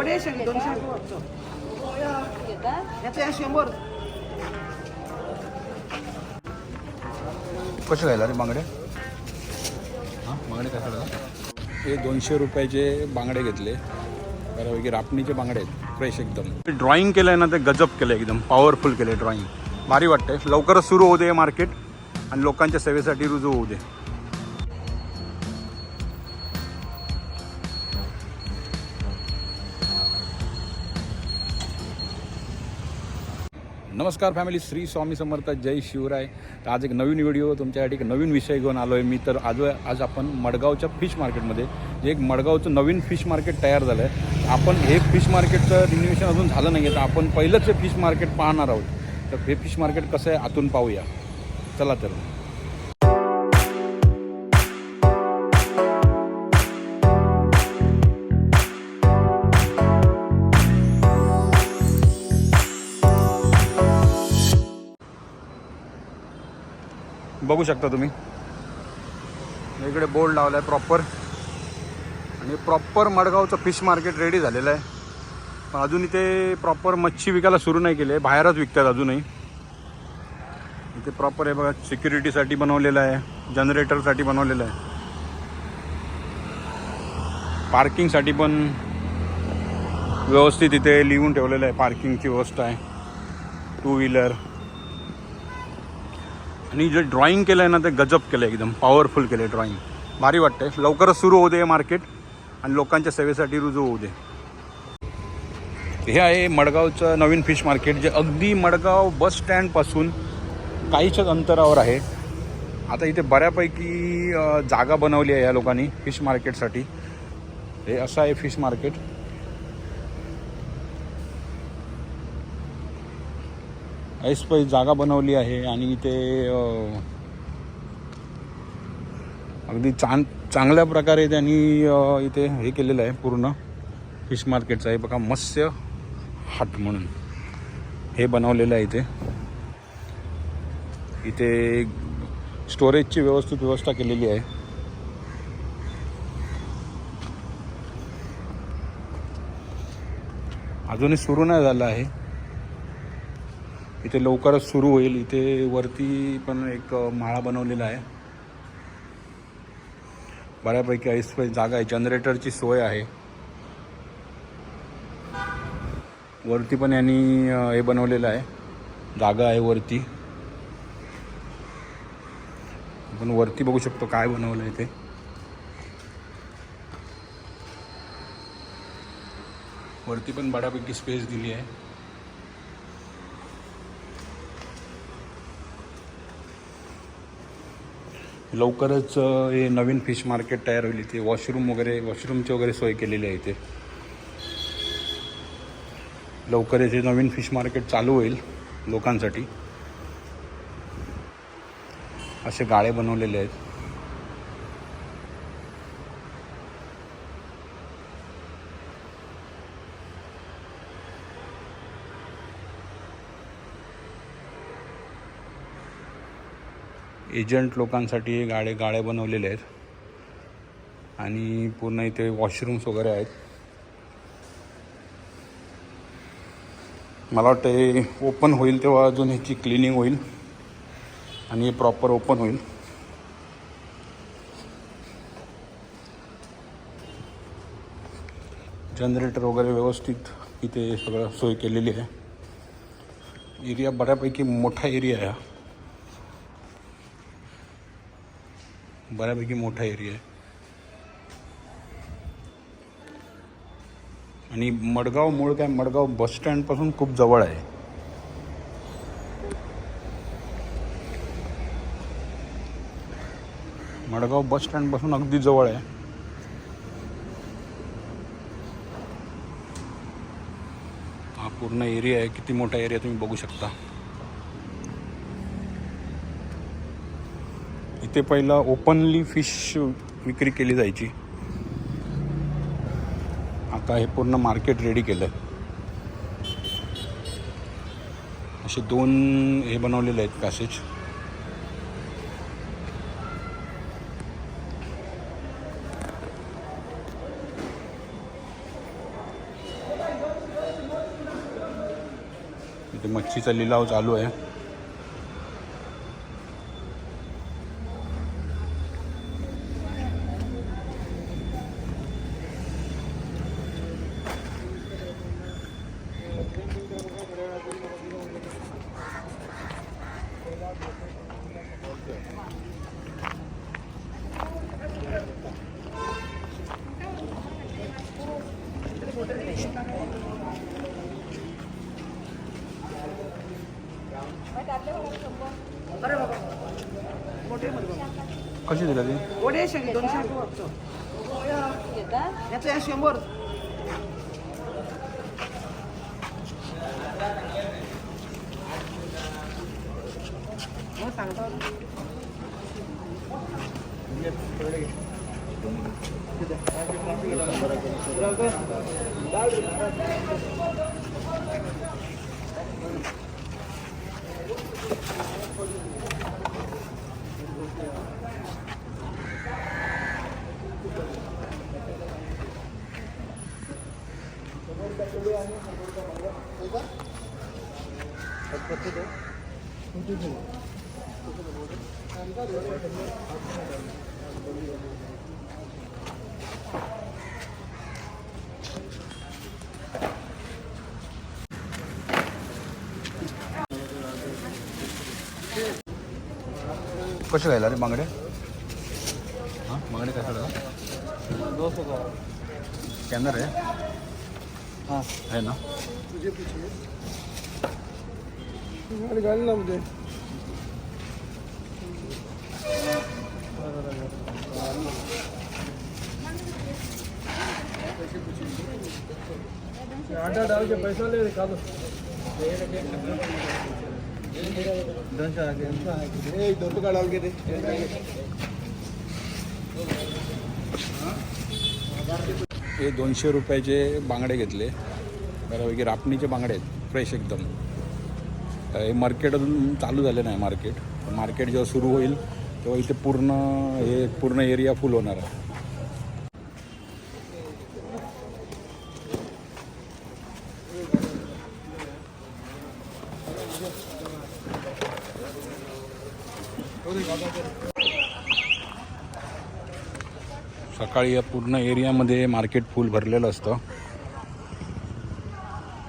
वडे शंभर दोनशे रुपये शंभर कसे घ्यायला रे बांगडे हां बांगडे कसे हे दोनशे रुपयाचे बांगडे घेतले. बऱ्यापैकी रापणीचे बांगडे आहेत. फ्रेश एकदम. ड्रॉइंग केलं आहे ना ते गजब केलं एकदम. पॉवरफुल केलं आहे ड्रॉइंग भारी वाटतंय. लवकरच सुरू होऊ दे मार्केट आणि लोकांच्या सेवेसाठी रुजू होऊ दे. नमस्कार फॅमिली श्री स्वामी समर्थ जय शिवराय. तर आज एक नवीन व्हिडिओ तुमच्यासाठी एक नवीन विषय घेऊन आलो आहे मी तर आज आज आपण मडगावच्या फिश मार्केटमध्ये जे एक मडगावचं नवीन फिश मार्केट तयार झालं आहे आपण हे फिश मार्केटचं रिन्युएशन अजून झालं नाही आहे तर आपण पहिलंच हे फिश मार्केट पाहणार आहोत. तर हे फिश मार्केट कसं आहे आतून पाहूया. चला तर. बघू शकता तुम्ही. इकडे बोर्ड लावला आहे प्रॉपर आणि प्रॉपर मडगावचं फिश मार्केट रेडी झालेलं आहे. पण अजून इथे प्रॉपर मच्छी विकायला सुरू नाही केले. बाहेरच विकतात अजूनही. इथे प्रॉपर हे बघा सिक्युरिटीसाठी बनवलेलं आहे. जनरेटरसाठी बनवलेलं आहे. पार्किंगसाठी पण व्यवस्थित इथे लिहून ठेवलेलं आहे. पार्किंगची व्यवस्था आहे. टू व्हीलर आणि जे ड्रॉइंग केलं आहे ना ते गजब केलं आहे एकदम. पॉवरफुल केलं आहे ड्रॉइंग भारी वाटतंय. लवकरच सुरू होऊ दे मार्केट आणि लोकांच्या सेवेसाठी रुजू होऊ दे. हे आहे मडगावचं नवीन फिश मार्केट जे अगदी मडगाव बस स्टँडपासून काहीच्याच अंतरावर आहे. आता इथे बऱ्यापैकी जागा बनवली आहे या लोकांनी फिश मार्केटसाठी हे असं आहे फिश मार्केट ऐसपैस जागा बनवली आहे आणि इथे अगदी चांग चांगल्या प्रकारे त्यांनी इथे हे केलेलं आहे पूर्ण. फिश मार्केटचं आहे बघा मत्स्य हाट म्हणून हे बनवलेलं आहे इथे. इथे स्टोरेजची व्यवस्थित व्यवस्था केलेली आहे. अजूनही सुरू नाही झालं आहे. इथे लवकरच सुरू होईल. इथे वरती पण एक माळा बनवलेला आहे. बऱ्यापैकी ऐसपैस जागा आहे. जनरेटरची सोय आहे. वरती पण यांनी हे बनवलेलं आहे. जागा आहे वरती. आपण वरती बघू शकतो काय बनवलं आहे ते. वरती पण बऱ्यापैकी स्पेस दिली आहे. लवकरच हे नवीन फिश मार्केट तयार होईल इथे. वॉशरूम वगैरे वॉशरूमची वगैरे सोय केलेली आहे इथे. लवकरच हे नवीन फिश मार्केट चालू होईल लोकांसाठी. असे गाळे बनवलेले आहेत. एजंट लोकांसाठी हे गाडे गाळे बनवलेले आहेत. आणि पूर्ण इथे वॉशरूम्स वगैरे आहेत. मला वाटतं हे ओपन होईल तेव्हा अजून ह्याची क्लिनिंग होईल. आणि हे प्रॉपर ओपन होईल. जनरेटर वगैरे व्यवस्थित इथे सगळं सोय केलेली आहे. एरिया बऱ्यापैकी मोठा एरिया आहे हा बऱ्यापैकी मोठा एरिया आहे. आणि मडगाव मूळ काय मडगाव बस स्टँडपासून खूप जवळ आहे. मडगाव बस स्टँडपासून अगदी जवळ आहे. हा पूर्ण एरिया आहे किती मोठा एरिया तुम्ही बघू शकता. तिथे पहिला ओपनली फिश विक्री केली जायची. आता हे पूर्ण मार्केट रेडी केलं आहे असे दोन हे बनवलेले आहेत पॅसेज मच्छीचा लिलाव चालू आहे. कशी दिला ती वडे शेंगे दोनशे घेतात याचं या शंभर हो, सांगतो कसे घ्यायला रे बांगडे हां बांगडे काय करा दोस्तों का स्कॅनर आहे हाँ आहे ना तुझे पूछिए तुम्हारी गाड़ी ना मुझे आटा डाल के पैसा ले निकालो दो रुपये डाल के दे हे दोनशे रुपयाचे बांगडे घेतले. बऱ्यापैकी रापणीचे बांगडे आहेत फ्रेश एकदम. हे मार्केट अजून चालू झालं नाही मार्केट मार्केट जेव्हा सुरू होईल तेव्हा इथे पूर्ण हे पूर्ण एरिया फुल होणार आहे. सकाळी या पूर्ण एरियामध्ये मार्केट फुल भरलेलं असतं.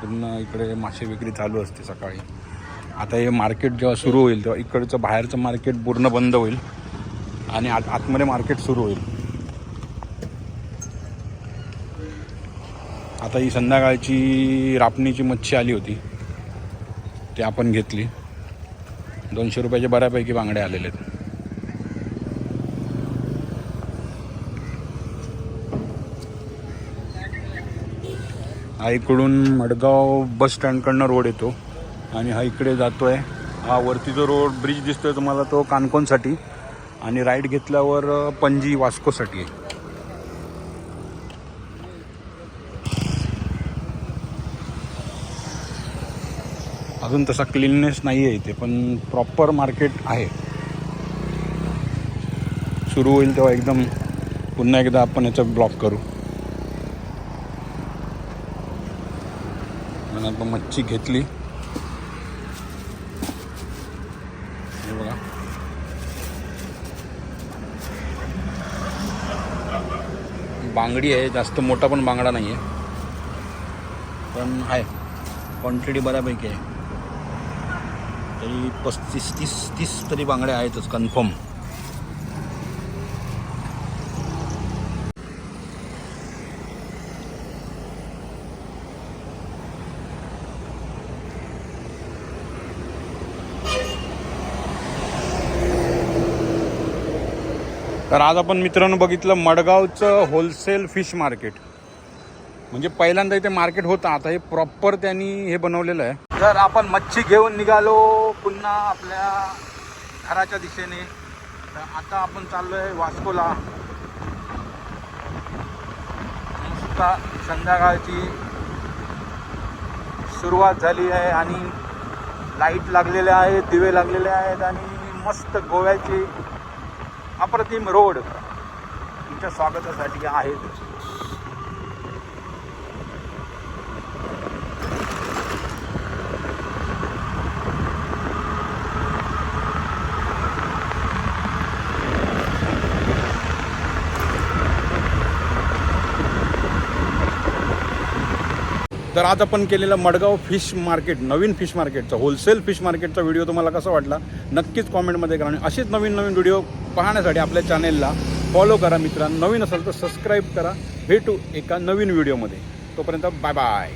पूर्ण इकडे मासे विक्री चालू असते सकाळी. आता हे मार्केट जेव्हा सुरू होईल तेव्हा इकडचं बाहेरचं मार्केट पूर्ण बंद होईल आणि आत आतमध्ये मार्केट सुरू होईल. आता ही संध्याकाळची रापणीची मच्छी आली होती. ती आपण घेतली. दोनशे रुपयाचे बऱ्यापैकी बांगडे आलेले आहेत. हा इकडून मडगाव बस स्टँडकडनं रोड येतो. आणि हा इकडे जातो आहे हा वरती जो रोड ब्रिज दिसतोय तुम्हाला तो कानकोनसाठी आणि राईट घेतल्यावर पणजी वास्कोसाठी आहे. अजून तसा क्लीननेस नाही आहे इथे पण प्रॉपर मार्केट आहे. सुरू होईल तेव्हा एकदम पुन्हा एकदा आपण याचं ब्लॉक करू. आणि आपण मच्छी घेतली हे बघा बांगडी आहे जास्त मोठा पण बांगडा नाही आहे पण आहे क्वांटिटी बऱ्यापैकी आहे. तरी पस्तीस तीस तीस तरी बांगड्या आहेतच कन्फर्म तर आज आपण मित्रांनो बघितलं मडगावचं होलसेल फिश मार्केट म्हणजे पहिल्यांदा इथे मार्केट होतं आता हे प्रॉपर त्यांनी हे बनवलेलं आहे. तर आपण मच्छी घेऊन निघालो पुन्हा आपल्या घराच्या दिशेने तर आता आपण चाललो आहे वास्कोला. मस्त संध्याकाळची सुरुवात झाली आहे आणि लाइट लागलेल्या आहेत दिवे लागलेले आहेत आणि मस्त गोव्याची अप्रतिम रोड तुमच्या स्वागतासाठी आहेत. तर आज आपण केलेलं मडगाव फिश मार्केट नवीन फिश मार्केटचं होलसेल फिश मार्केटचा व्हिडिओ तुम्हाला कसा वाटला नक्कीच कॉमेंटमध्ये करा. आणि असेच नवीन नवीन व्हिडिओ पाहण्यासाठी आपल्या चॅनेलला फॉलो करा मित्रांनो. नवीन असाल तर सबस्क्राईब करा. भेटू एका नवीन व्हिडिओमध्ये तोपर्यंत बाय बाय